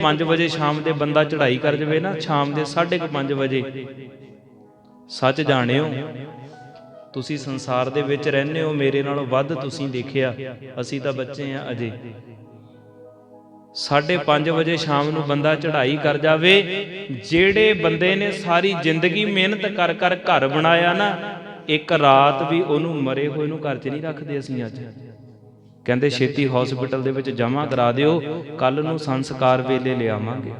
5 ਵਜੇ ਸ਼ਾਮ ਦੇ ਬੰਦਾ ਚੜ੍ਹਾਈ ਕਰ ਜਾਵੇ ਨਾ, ਸ਼ਾਮ ਦੇ 5:30 ਵਜੇ। ਸੱਚ ਜਾਣਿਓ, ਤੁਸੀਂ ਸੰਸਾਰ ਦੇ ਵਿੱਚ ਰਹਿੰਦੇ ਹੋ, ਮੇਰੇ ਨਾਲੋਂ ਵੱਧ ਤੁਸੀਂ ਦੇਖਿਆ, ਅਸੀਂ ਤਾਂ ਬੱਚੇ ਆ ਅਜੇ। 5:30 ਵਜੇ ਸ਼ਾਮ ਨੂੰ ਬੰਦਾ ਚੜ੍ਹਾਈ ਕਰ ਜਾਵੇ, ਜਿਹੜੇ ਬੰਦੇ ਨੇ ਸਾਰੀ ਜ਼ਿੰਦਗੀ ਮਿਹਨਤ ਕਰ ਕਰ ਘਰ ਬਣਾਇਆ ਨਾ, ਇੱਕ ਰਾਤ ਵੀ ਉਹਨੂੰ ਮਰੇ ਹੋਏ ਨੂੰ ਘਰ 'ਚ ਨਹੀਂ ਰੱਖਦੇ ਅਸੀਂ ਅੱਜ। ਕਹਿੰਦੇ ਛੇਤੀ ਹਸਪੀਟਲ ਦੇ ਵਿੱਚ ਜਮ੍ਹਾਂ ਕਰਾ ਦਿਓ ਕੱਲ ਨੂੰ ਸੰਸਕਾਰ ਵੇਲੇ ਲਿਆਵਾਂਗੇ।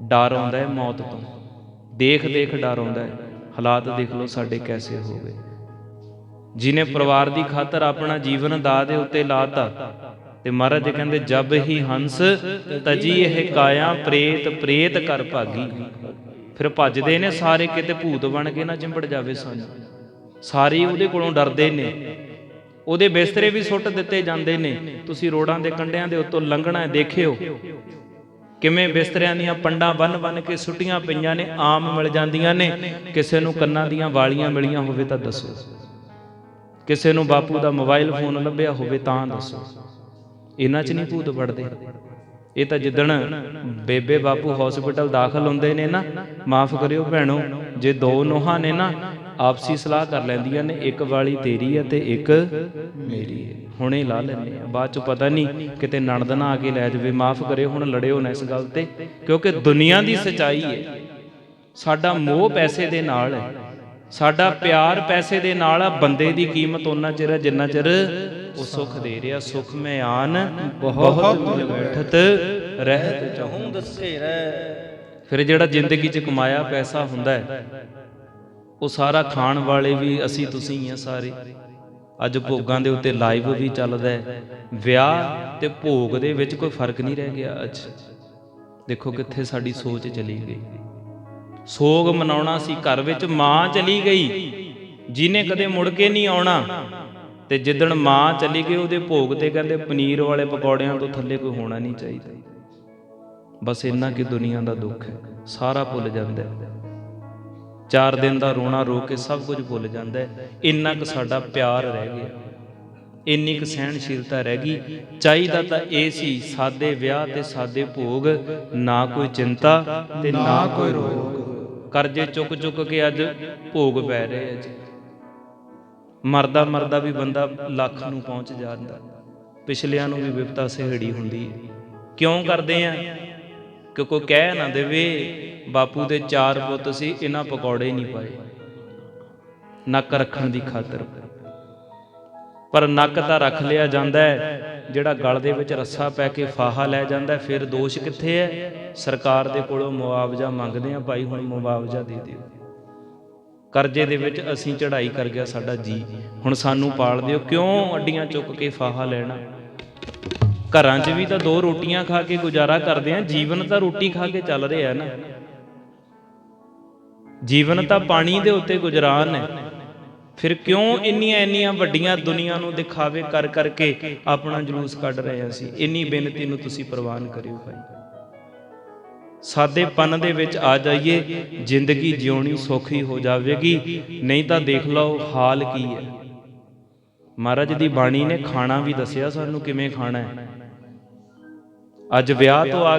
ਡਰ ਆਉਂਦਾ ਹੈ ਮੌਤ ਤੋਂ। ਦੇਖ ਦੇਖ ਡਰ ਆਉਂਦਾ ਹੈ। ਹਾਲਾਤ ਦੇਖ ਲਓ ਸਾਡੇ ਕੈਸੇ ਹੋ ਗਏ। ਜਿਨੇ ਪਰਿਵਾਰ ਦੀ ਖਾਤਰ ਆਪਣਾ ਜੀਵਨ ਦਾ ਦੇ ਉੱਤੇ ਲਾਤਾ ਤੇ ਮਹਾਰਾਜ ਜੀ ਕਹਿੰਦੇ ਜਬ ਹੀ ਹੰਸ ਤਜੀ ਇਹ ਕਾਇਆ ਪ੍ਰੇਤ ਪ੍ਰੇਤ ਕਰ ਭਾਗੀ। ਫਿਰ ਭੱਜਦੇ ਨੇ ਸਾਰੇ ਕਿਤੇ ਭੂਤ ਬਣ ਕੇ ਨਾ ਚਿੰਬੜ ਜਾਵੇ ਸਾਨੂੰ। ਸਾਰੇ ਉਹਦੇ ਕੋਲੋਂ ਡਰਦੇ ਨੇ। ਉਹਦੇ ਬਿਸਤਰੇ ਵੀ ਸੁੱਟ ਦਿੱਤੇ ਜਾਂਦੇ ਨੇ। ਤੁਸੀਂ ਰੋਡਾਂ ਦੇ ਕੰਢਿਆਂ ਦੇ ਉੱਤੋਂ ਲੰਘਣਾ ਦੇਖਿਓ। ਕਿਵੇਂ ਬਿਸਤਰਿਆਂ ਦੀਆਂ ਪੰਡਾਂ ਬੰਨ ਬੰਨ ਕੇ ਸੁੱਟੀਆਂ ਪਈਆਂ ਨੇ, ਆਮ ਮਿਲ ਜਾਂਦੀਆਂ ਨੇ। ਕਿਸੇ ਨੂੰ ਕੰਨਾਂ ਦੀਆਂ ਵਾਲੀਆਂ ਮਿਲੀਆਂ ਹੋਵੇ ਤਾਂ ਦੱਸੋ। ਕਿਸੇ ਨੂੰ ਬਾਪੂ ਦਾ ਮੋਬਾਈਲ ਫੋਨ ਲੱਭਿਆ ਹੋਵੇ ਤਾਂ ਦੱਸੋ। ਇਹਨਾਂ 'ਚ ਨਹੀਂ ਭੂਤ ਵੜਦੇ। ਇਹ ਤਾਂ ਜਿੱਦਣ ਬੇਬੇ ਬਾਪੂ ਹਸਪੀਟਲ ਦਾਖਲ ਹੁੰਦੇ ਨੇ ਨਾ, ਮਾਫ ਕਰਿਓ ਭੈਣੋ, ਜੇ ਦੋ ਨੋਹਾਂ ਨੇ ਨਾ ਆਪਸੀ ਸਲਾਹ ਕਰ ਲੈਂਦੀਆਂ ਨੇ, ਇੱਕ ਵਾਲੀ ਤੇਰੀ ਹੈ ਤੇ ਇੱਕ ਮੇਰੀ ਹੈ। ਹੁਣੇ ਲਾ ਲੈਂਦੇ ਆ ਬਾਅਦ ਚ ਪਤਾ ਨਹੀਂ ਕਿਤੇ ਨਣਦ ਨਾ ਆ ਕੇ ਲੈ ਜਾਵੇ। ਮਾਫ ਕਰਿਓ, ਹੁਣ ਲੜਿਓ ਨਾ ਇਸ ਗੱਲ ਤੇ। ਕਿਉਂਕਿ ਦੁਨੀਆ ਦੀ ਸਚਾਈ ਹੈ। ਸਾਡਾ ਮੋਹ ਪੈਸੇ ਦੇ ਨਾਲ ਹੈ। ਸਾਡਾ ਪਿਆਰ ਪੈਸੇ ਦੇ ਨਾਲ ਆ। ਬੰਦੇ ਦੀ ਕੀਮਤ ਉਹਨਾਂ ਚਿਰ ਹੈ ਜਿੰਨਾ ਚਿਰ ਉਹ ਸੁਖ ਦੇ ਰਿਹਾ। ਸੁਖ ਮੈਂ ਆਨ ਬਹੁਤ ਬੈਠਤ ਰਹਿਤ ਚਾਹੂੰ ਹੂੰ ਰਹਿ। ਫਿਰ ਜਿਹੜਾ ਜ਼ਿੰਦਗੀ 'ਚ ਕਮਾਇਆ ਪੈਸਾ ਹੁੰਦਾ ਹੈ ਉਹ ਸਾਰਾ ਖਾਣ ਵਾਲੇ ਵੀ ਅਸੀਂ ਤੁਸੀਂ ਹੀ ਆ ਸਾਰੇ। ਅੱਜ ਭੋਗਾਂ ਦੇ ਉੱਤੇ ਲਾਈਵ ਵੀ ਚੱਲਦਾ ਹੈ। ਵਿਆਹ ਤੇ ਭੋਗ ਦੇ ਵਿੱਚ ਕੋਈ ਫ਼ਰਕ ਨਹੀਂ ਰਹਿ ਗਿਆ ਅੱਜ। ਦੇਖੋ ਕਿੱਥੇ ਸਾਡੀ ਸੋਚ ਚਲੀ ਗਈ। ਸੋਗ ਮਨਾਉਣਾ ਸੀ, ਘਰ ਵਿੱਚ ਮਾਂ ਚਲੀ ਗਈ। ਜਿਹਨੇ ਕਦੇ ਮੁੜ ਕੇ ਨਹੀਂ ਆਉਣਾ। ਤੇ ਜਿੱਦਣ ਮਾਂ ਚਲੀ ਗਈ, ਉਹਦੇ ਭੋਗ ਤੇ ਕਹਿੰਦੇ ਪਨੀਰ ਵਾਲੇ ਪਕੌੜਿਆਂ ਤੋਂ ਥੱਲੇ ਕੋਈ ਹੋਣਾ ਨਹੀਂ ਚਾਹੀਦਾ। ਬਸ ਇੰਨਾ ਕਿ ਦੁਨੀਆ ਦਾ ਦੁੱਖ ਹੈ। ਸਾਰਾ ਭੁੱਲ ਜਾਂਦਾ ਹੈ। ਚਾਰ ਦਿਨ ਦਾ ਰੋਣਾ ਰੋ ਕੇ ਸਭ ਕੁਝ ਭੁੱਲ ਜਾਂਦਾ ਹੈ। ਇੰਨਾ ਕੁ ਸਾਡਾ ਪਿਆਰ ਰਹਿ ਗਿਆ। ਇੰਨੀ ਕੁ ਸਹਿਣਸ਼ੀਲਤਾ ਰਹਿ ਗਈ। ਚਾਹੀਦਾ ਤਾਂ ਇਹ ਸੀ, ਸਾਦੇ ਵਿਆਹ ਤੇ ਸਾਦੇ ਭੋਗ, ਨਾ ਕੋਈ ਚਿੰਤਾ ਤੇ ਨਾ ਕੋਈ ਰੋਗ। ਕਰਜ਼ੇ ਚੁੱਕ ਚੁੱਕ ਕੇ ਅੱਜ ਭੋਗ ਪੈ ਰਹੇ ਆ ਜੀ। ਮਰਦਾ ਮਰਦਾ ਵੀ ਬੰਦਾ ਲੱਖ ਨੂੰ ਪਹੁੰਚ ਜਾਂਦਾ। ਪਿਛਲਿਆਂ ਨੂੰ ਵੀ ਵਿਪਤਾ ਸਿਹੜੀ ਹੁੰਦੀ ਹੈ। ਕਿਉਂ ਕਰਦੇ ਆ? ਕਿ ਕੋਈ ਕਹਿ ਨਾ ਦੇਵੇ ਬਾਪੂ ਦੇ ਚਾਰ ਪੁੱਤ ਸੀ, ਇਹਨਾਂ ਪਕੌੜੇ ਨਹੀਂ ਪਾਏ। ਨੱਕ ਰੱਖਣ ਦੀ ਖਾਤਰ। ਪਰ ਨੱਕ ਤਾਂ ਰੱਖ ਲਿਆ ਜਾਂਦਾ ਹੈ, ਜਿਹੜਾ ਗਲ ਦੇ ਵਿੱਚ ਰੱਸਾ ਪੈ ਕੇ ਫਾਹਾ ਲੈ ਜਾਂਦਾ ਫਿਰ ਦੋਸ਼ ਕਿੱਥੇ ਹੈ? ਸਰਕਾਰ ਦੇ ਕੋਲੋਂ ਮੁਆਵਜ਼ਾ ਮੰਗਦੇ ਆ ਭਾਈ ਹੁਣ ਮੁਆਵਜ਼ਾ ਦੇ ਦਿਓ। ਕਰਜ਼ੇ ਦੇ ਵਿੱਚ ਅਸੀਂ ਚੜ੍ਹਾਈ ਕਰ ਗਿਆ ਸਾਡਾ ਜੀ। ਹੁਣ ਸਾਨੂੰ ਪਾਲ ਦਿਓ, ਕਿਉਂ ਅੱਡੀਆਂ ਚੁੱਕ ਕੇ ਫਾਹਾ ਲੈਣਾ? ਘਰਾਂ 'ਚ ਵੀ ਤਾਂ ਦੋ ਰੋਟੀਆਂ ਖਾ ਕੇ ਗੁਜ਼ਾਰਾ ਕਰਦੇ ਆ ਜੀਵਨ ਤਾਂ ਰੋਟੀ ਖਾ ਕੇ ਚੱਲ ਰਿਹਾ ਨਾ। ਜੀਵਨ ਤਾਂ ਪਾਣੀ ਦੇ ਉੱਤੇ ਗੁਜ਼ਰਾਨ ਹੈ। ਫਿਰ ਕਿਉਂ ਇੰਨੀਆਂ ਇੰਨੀਆਂ ਵੱਡੀਆਂ ਦੁਨੀਆ ਨੂੰ ਦਿਖਾਵੇ ਕਰ ਕਰਕੇ ਆਪਣਾ ਜਲੂਸ ਕੱਢ ਰਹੇ ਅਸੀਂ? ਇੰਨੀ ਬੇਨਤੀ ਨੂੰ ਤੁਸੀਂ ਪ੍ਰਵਾਨ ਕਰਿਓ ਭਾਈ। ਸਾਦੇਪਨ ਦੇ ਵਿੱਚ ਆ ਜਾਈਏ, ਜ਼ਿੰਦਗੀ ਜਿਉਣੀ ਸੌਖੀ ਹੋ ਜਾਵੇਗੀ, ਨਹੀਂ ਤਾਂ ਦੇਖ ਲਓ ਹਾਲ ਕੀ ਹੈ। ਮਹਾਰਾਜ ਦੀ ਬਾਣੀ ਨੇ ਖਾਣਾ ਵੀ ਦੱਸਿਆ ਸਾਨੂੰ ਕਿਵੇਂ ਖਾਣਾ ਹੈ। ਅੱਜ ਵਿਆਹ ਤੋਂ ਆ